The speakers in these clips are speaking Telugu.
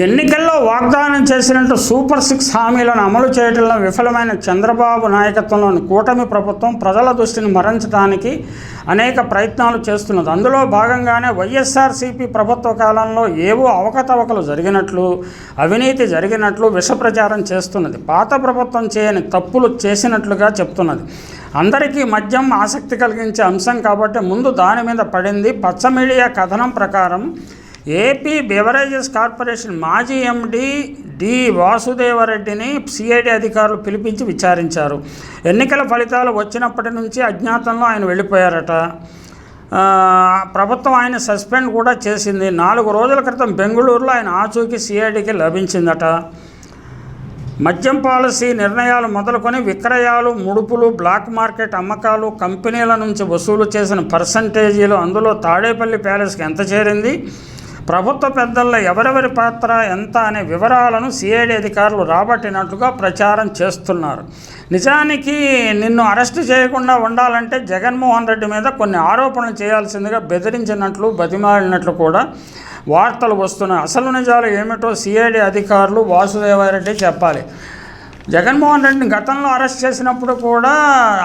ఎన్నికల్లో వాగ్దానం చేసినట్టు సూపర్ సిక్స్ హామీలను అమలు చేయడంలో విఫలమైన చంద్రబాబు నాయకత్వంలోని కూటమి ప్రభుత్వం ప్రజల దృష్టిని మరించడానికి అనేక ప్రయత్నాలు చేస్తున్నది. అందులో భాగంగానే వైఎస్ఆర్సీపీ ప్రభుత్వ కాలంలో ఏవో అవకతవకలు జరిగినట్లు అవినీతి జరిగినట్లు విష ప్రచారం చేస్తున్నది. పాత ప్రభుత్వం చేయని తప్పులు చేసినట్లుగా చెప్తున్నది. అందరికీ మద్యం ఆసక్తి కలిగించే అంశం కాబట్టి ముందు దాని మీద పడింది. పచ్చ మీడియా కథనం ప్రకారం ఏపీ బెవరేజెస్ కార్పొరేషన్ మాజీ ఎండి డి వాసుదేవరెడ్డిని సిఐడి అధికారులు పిలిపించి విచారించారు. ఎన్నికల ఫలితాలు వచ్చినప్పటి నుంచి అజ్ఞాతంలో ఆయన వెళ్ళిపోయారట. ప్రభుత్వం ఆయన సస్పెండ్ కూడా చేసింది. నాలుగు రోజుల క్రితం బెంగళూరులో ఆయన ఆచూకీ సిఐడికి లభించిందట. మద్యం పాలసీ నిర్ణయాలు మొదలుకొని విక్రయాలు ముడుపులు బ్లాక్ మార్కెట్ అమ్మకాలు కంపెనీల నుంచి వసూలు చేసిన పర్సంటేజీలు అందులో తాడేపల్లి ప్యాలెస్కి ఎంత చేరింది? ప్రభుత్వ పెద్దల్లో ఎవరెవరి పాత్ర ఎంత అనే వివరాలను సిఐడి అధికారులు రాబట్టినట్లుగా ప్రచారం చేస్తున్నారు. నిజానికి నిన్ను అరెస్ట్ చేయకుండా ఉండాలంటే జగన్మోహన్ రెడ్డి మీద కొన్ని ఆరోపణలు చేయాల్సిందిగా బెదిరించినట్లు బతిమాలినట్లు కూడా వార్తలు వస్తున్నాయి. అసలు నిజాలు ఏమిటో సిఐడి అధికారులు వాసుదేవారెడ్డి చెప్పాలి. జగన్మోహన్ రెడ్డిని గతంలో అరెస్ట్ చేసినప్పుడు కూడా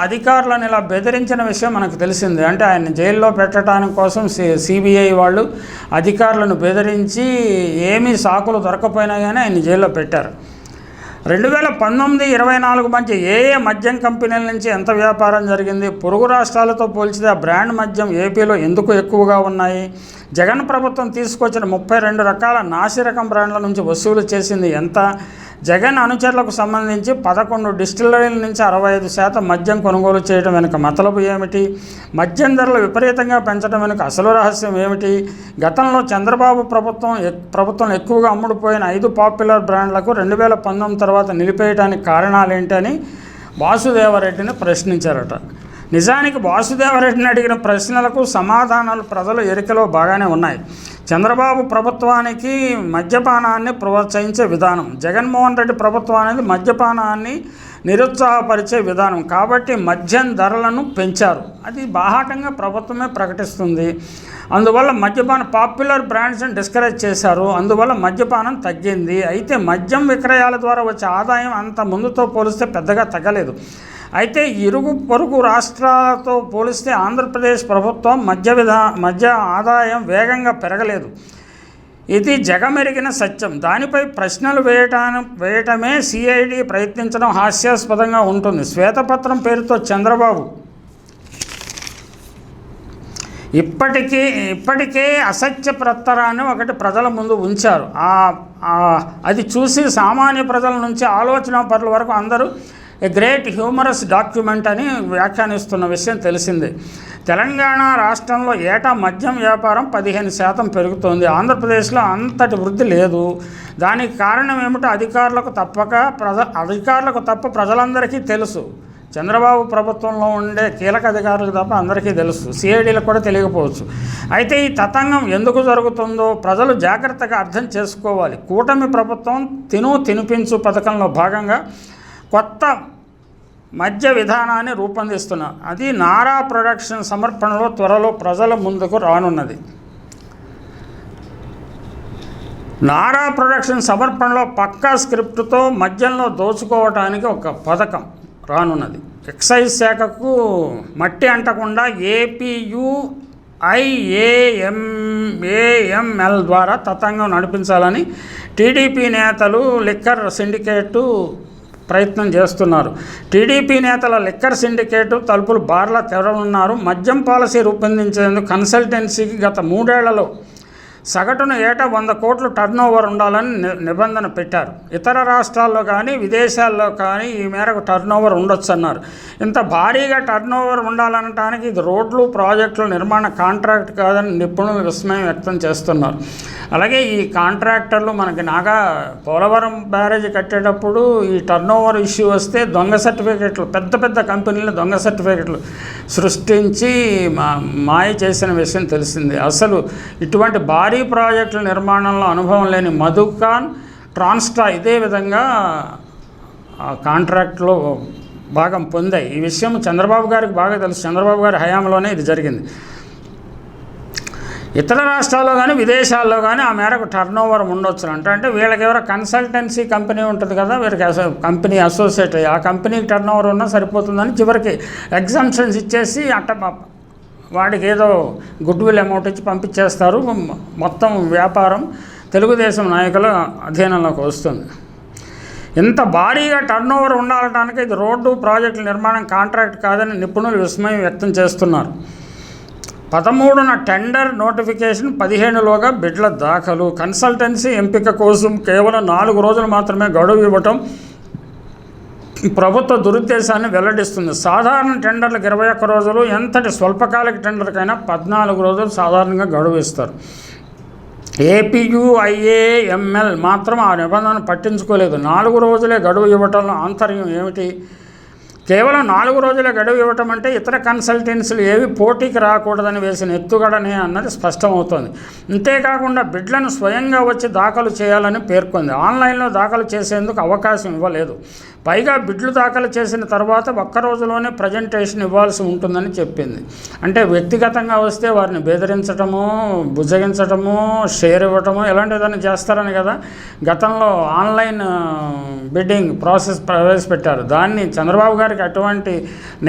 అధికారులను ఇలా బెదిరించిన విషయం మనకు తెలిసింది. అంటే ఆయన జైల్లో పెట్టడానికి కోసం సి సిబిఐ వాళ్ళు అధికారులను బెదిరించి ఏమీ సాకులు దొరకపోయినా కానీ ఆయన జైల్లో పెట్టారు. రెండు వేల పంతొమ్మిది ఇరవై నాలుగు మధ్య ఏ ఏ మద్యం కంపెనీల నుంచి ఎంత వ్యాపారం జరిగింది పొరుగు రాష్ట్రాలతో పోల్చితే ఆ బ్రాండ్ మద్యం ఏపీలో ఎందుకు ఎక్కువగా ఉన్నాయి జగన్ ప్రభుత్వం తీసుకొచ్చిన ముప్పై రెండు రకాల నాసిరకం బ్రాండ్ల నుంచి వసూలు చేసింది ఎంత జగన్ అనుచరులకు సంబంధించి పదకొండు డిస్టిలరీల నుంచి అరవై ఐదు శాతం మద్యం కొనుగోలు చేయడం వెనుక మతలబు ఏమిటి? మద్యం ధరలు విపరీతంగా పెంచడం వెనుక అసలు రహస్యం ఏమిటి? గతంలో చంద్రబాబు ప్రభుత్వం ప్రభుత్వం ఎక్కువగా అమ్ముడుపోయిన ఐదు పాపులర్ బ్రాండ్లకు రెండు వేల పంతొమ్మిది తర్వాత నిలిపేయడానికి కారణాలు ఏంటని వాసుదేవరెడ్డిని ప్రశ్నించారట. నిజానికి వాసుదేవరెడ్డిని అడిగిన ప్రశ్నలకు సమాధానాలు ప్రజల ఎరికలో బాగానే ఉన్నాయి. చంద్రబాబు ప్రభుత్వానికి మద్యపానాన్ని ప్రోత్సహించే విధానం జగన్మోహన్ రెడ్డి ప్రభుత్వం అనేది మద్యపానాన్ని నిరుత్సాహపరిచే విధానం కాబట్టి మద్యం ధరలను పెంచారు. అది బాహాటంగా ప్రభుత్వమే ప్రకటిస్తుంది. అందువల్ల మద్యపాన పాపులర్ బ్రాండ్స్ని డిస్కరేజ్ చేశారు. అందువల్ల మద్యపానం తగ్గింది. అయితే మద్యం విక్రయాల ద్వారా వచ్చే ఆదాయం అంత ముందుతో పోలిస్తే పెద్దగా తగ్గలేదు. అయితే ఇరుగు పొరుగు రాష్ట్రాలతో పోలిస్తే ఆంధ్రప్రదేశ్ ప్రభుత్వం మధ్య విధా మధ్య ఆదాయం వేగంగా పెరగలేదు. ఇది జగమెరిగిన సత్యం. దానిపై ప్రశ్నలు వేయటాను వేయటమే సిఐడి ప్రయత్నించడం హాస్యాస్పదంగా ఉంటుంది. శ్వేతపత్రం పేరుతో చంద్రబాబు. ఇప్పటికీ ఇప్పటికే అసత్య ప్రత్తరాన్ని ఒకటి ప్రజల ముందు ఉంచారు. అది చూసి సామాన్య ప్రజల నుంచి ఆలోచన పరుల వరకు అందరూ ఏ గ్రేట్ హ్యూమరస్ డాక్యుమెంట్ అని వ్యాఖ్యానిస్తున్న విషయం తెలిసిందే. తెలంగాణ రాష్ట్రంలో ఏటా మద్యం వ్యాపారం పదిహేను శాతం పెరుగుతోంది. ఆంధ్రప్రదేశ్లో అంతటి వృద్ధి లేదు. దానికి కారణం ఏమిటో అధికారులకు తప్పక ప్రజ అధికారులకు తప్ప ప్రజలందరికీ తెలుసు. చంద్రబాబు ప్రభుత్వంలో ఉండే కీలక అధికారులకు తప్ప అందరికీ తెలుసు. సిఐడీలకు కూడా తెలియకపోవచ్చు. అయితే ఈ తతంగం ఎందుకు జరుగుతుందో ప్రజలు జాగ్రత్తగా అర్థం చేసుకోవాలి. కూటమి ప్రభుత్వం తిను తినిపించు పథకంలో భాగంగా కొత్త మధ్య విధానాన్ని రూపొందిస్తున్నారు. అది నారా ప్రొడక్షన్ సమర్పణలో త్వరలో ప్రజల ముందుకు రానున్నది. నారా ప్రొడక్షన్ సమర్పణలో పక్కా స్క్రిప్ట్తో మద్యంలో దోచుకోవటానికి ఒక పథకం రానున్నది. ఎక్సైజ్ శాఖకు మట్టి అంటకుండా ఏపీయుఐఏఎంఏఎంఎల్ ద్వారా తతంగం నడిపించాలని టీడీపీ నేతలు లిక్కర్ సిండికేటు ప్రయత్నం చేస్తున్నారు. టీడీపీ నేతల లిక్కర్ సిండికేట్ తలుపులు బార్ల తెరవనున్నారు. మద్యం పాలసీ రూపొందించేందుకు కన్సల్టెన్సీకి గత మూడేళ్ళలో సగటున ఏటా వంద కోట్లు టర్న్ ఓవర్ ఉండాలని నిబంధన పెట్టారు. ఇతర రాష్ట్రాల్లో కానీ విదేశాల్లో కానీ ఈ మేరకు టర్న్ ఓవర్ ఉండొచ్చు అన్నారు ఇంత భారీగా టర్న్ ఓవర్ ఉండాలనటానికి ఇది రోడ్లు ప్రాజెక్టుల నిర్మాణ కాంట్రాక్ట్ కాదని నిపుణులు విస్మయం వ్యక్తం చేస్తున్నారు. అలాగే ఈ కాంట్రాక్టర్లు మనకి నాగా పోలవరం బ్యారేజ్ కట్టేటప్పుడు ఈ టర్న్ ఓవర్ ఇష్యూ వస్తే దొంగ సర్టిఫికెట్లు పెద్ద పెద్ద కంపెనీలు దొంగ సర్టిఫికెట్లు సృష్టించి మా మాయ చేసిన విషయం తెలిసింది. అసలు ఇటువంటి భారీ ప్రాజెక్టుల నిర్మాణంలో అనుభవం లేని మధుఖాన్ ట్రాన్స్టా ఇదే విధంగా కాంట్రాక్ట్లో భాగం పొందాయి. ఈ విషయం చంద్రబాబు గారికి బాగా తెలుసు. చంద్రబాబు గారి హయాంలోనే ఇది జరిగింది. ఇతర రాష్ట్రాల్లో కానీ విదేశాల్లో కానీ ఆ మేరకు టర్న్ ఓవర్ ఉండొచ్చు అంటే. అంటే వీళ్ళకి ఎవరో కన్సల్టెన్సీ కంపెనీ ఉంటుంది కదా వీరికి అసో కంపెనీ అసోసియేట్ ఆ కంపెనీకి టర్న్ ఓవర్ ఉన్నా సరిపోతుందని చివరికి ఎగ్జామ్షన్స్ ఇచ్చేసి అట్ట వాడికి ఏదో గుడ్ విల్ అమౌంట్ ఇచ్చి పంపించేస్తారు. మొత్తం వ్యాపారం తెలుగుదేశం నాయకుల అధీనంలోకి వస్తుంది. ఇంత భారీగా టర్న్ ఓవర్ ఉండాలటానికి ఇది రోడ్డు ప్రాజెక్టుల నిర్మాణం కాంట్రాక్ట్ కాదని నిపుణులు విస్మయం వ్యక్తం చేస్తున్నారు. పదమూడున టెండర్ నోటిఫికేషన్ పదిహేనులోగా బిడ్ల దాఖలు. కన్సల్టెన్సీ ఎంపిక కోసం కేవలం నాలుగు రోజులు మాత్రమే గడువు ఇవ్వటం ప్రభుత్వ దురుద్దేశాన్ని వెల్లడిస్తుంది. సాధారణ టెండర్లకు ఇరవై ఒక్క రోజులు ఎంతటి స్వల్పకాలిక టెండర్కైనా పద్నాలుగు రోజులు సాధారణంగా గడువు ఇస్తారు. ఏపీయుఐఏఎంఎల్ మాత్రం ఆ నిబంధనను పట్టించుకోలేదు. నాలుగు రోజులే గడువు ఇవ్వటంలో ఆంతర్యం ఏమిటి? కేవలం నాలుగు రోజుల గడువు ఇవ్వటం అంటే ఇతర కన్సల్టెన్సీలు ఏవి పోటీకి రాకూడదని వేసిన ఎత్తుగడనే అన్నది స్పష్టమవుతోంది. అంతేకాకుండా బిడ్లను స్వయంగా వచ్చి దాఖలు చేయాలని పేర్కొంది. ఆన్లైన్లో దాఖలు చేసేందుకు అవకాశం ఇవ్వలేదు. పైగా బిడ్లు దాఖలు చేసిన తర్వాత ఒక్క రోజులోనే ప్రజెంటేషన్ ఇవ్వాల్సి ఉంటుందని చెప్పింది. అంటే వ్యక్తిగతంగా వస్తే వారిని బెదిరించటము బుజ్జగించటము షేర్ ఇవ్వటము ఇలాంటివన్నీ చేస్తారని కదా గతంలో ఆన్లైన్ బిడ్డింగ్ ప్రాసెస్ ప్రవేశపెట్టారు. దాన్ని చంద్రబాబు గారికి అటువంటి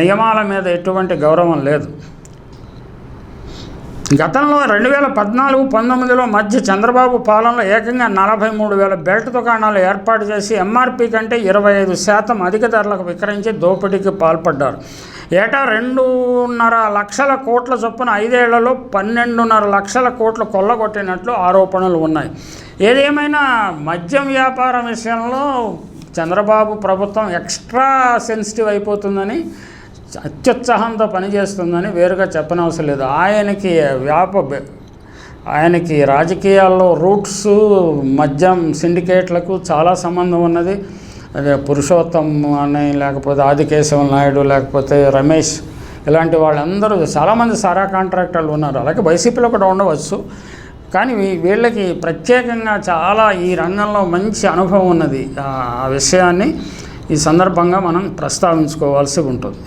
నియమాల మీద ఎటువంటి గౌరవం లేదు. గతంలో రెండు వేల పద్నాలుగు పంతొమ్మిదిలో మధ్య చంద్రబాబు పాలనలో ఏకంగా నలభై మూడు వేల బెల్ట్ దుకాణాలు ఏర్పాటు చేసి ఎంఆర్పి కంటే ఇరవై ఐదు శాతం అధిక ధరలకు విక్రయించి దోపిడీకి పాల్పడ్డారు. ఏటా రెండున్నర లక్షల కోట్ల చొప్పున ఐదేళ్ళలో పన్నెండున్నర లక్షల కోట్లు కొల్లగొట్టినట్లు ఆరోపణలు ఉన్నాయి. ఏదేమైనా మద్యం వ్యాపారం విషయంలో చంద్రబాబు ప్రభుత్వం ఎక్స్ట్రా సెన్సిటివ్ అయిపోతుందని అత్యుత్సాహంతో పనిచేస్తుందని వేరుగా చెప్పనవసరం లేదు. ఆయనకి వ్యాప ఆయనకి రాజకీయాల్లో రూట్స్ మద్యం సిండికేట్లకు చాలా సంబంధం ఉన్నది. అదే పురుషోత్తం అని లేకపోతే ఆదికేశవ నాయుడు లేకపోతే రమేష్ ఇలాంటి వాళ్ళందరూ చాలామంది సారా కాంట్రాక్టర్లు ఉన్నారు. అలాగే వైసీపీలో కూడా ఉండవచ్చు. కానీ వీళ్ళకి ప్రత్యేకంగా చాలా ఈ రంగంలో మంచి అనుభవం ఉన్నది. ఆ ఆ విషయాన్ని ఈ సందర్భంగా మనం ప్రస్తావించుకోవాల్సి ఉంటుంది.